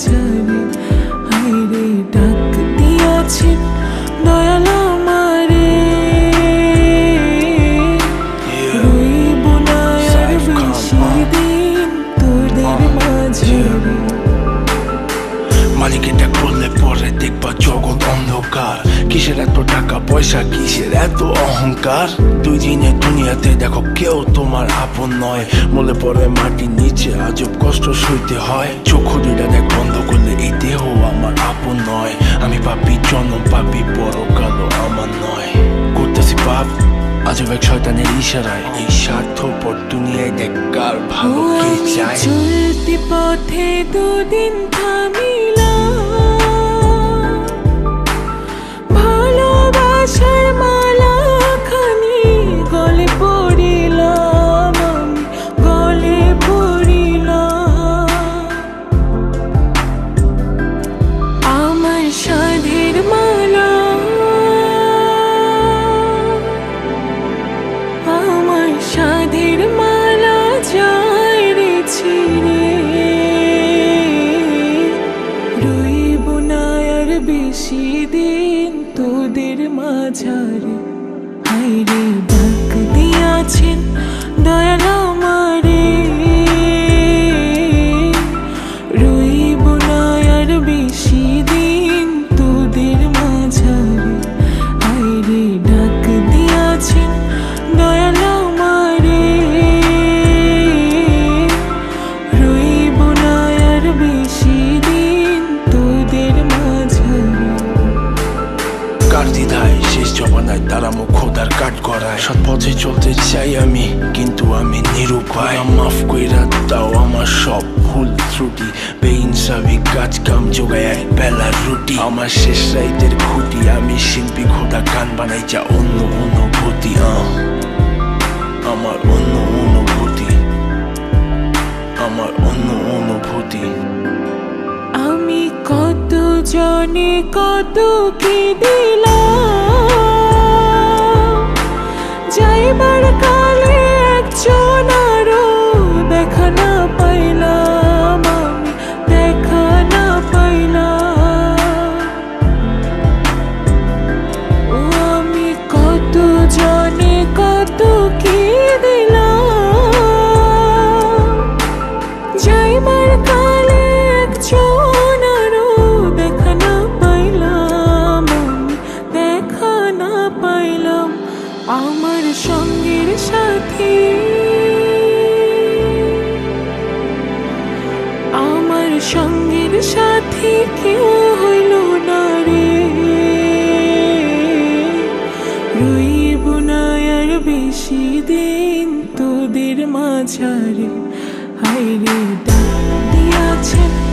মাঝারে হাইরে ডাক দিয়াছেন দয়াল আমারে। রইব না আর বেশি দিন তোদের মাঝে। মালিক এটা করলে পরে দেখবা জগৎ অন্ধকার। কিসের এত টাকা? পয়সা কিসের? এত অহংকার? দুই দিনে দুনিয়াতে দেখো কেউ তোমার আপন নয়। বলে পরে মাটির নিচে আজব কষ্ট সইতে হয়। চক্ষু দুইটা দেখ বন্ধ করলে এই দেহ আমার আপন নয়। আমি পাপি জন্ম পাপি বড় কালো আমার নয়। করতেছি পাপ আজব এক শয়তানের ইশারায়। এই স্বার্থপর দুনিয়ায় দেখ কার ভালো কে চায়। চলতি পথে দুদিন থামিলাম সাধের মালা। আমার সাধের মালা যায় রে ছিঁড়ে। রইব না আর বেশি দিন তোদের মাঝারে। হাইরে ডাক দিয়াছেন দয়াল আমারে। জমানায় তারা মুখ কাট করায় সৎ পথে চলতে চাই আমি, কিন্তু আমি নিরুপায়। মাফ কইরা দাও আমার সব ভুল ত্রুটি। বেইনসাবি কাজ কাম যোগায় এক বেলার রুটি। আমার শেষ রাইতের খুঁটি, আমি শিল্পী খোদা বানাই যা অন্য অনুভূতি। আমার অন্য অনুভূতি। আমার অন্য অনুভূতি। আমি কত জনে কত কি দিলাম? আমার সঙ্গের সাথী কেউ হইল না রে। রইব না বেশি দিন তোদের মাঝারে হাইরে ডাক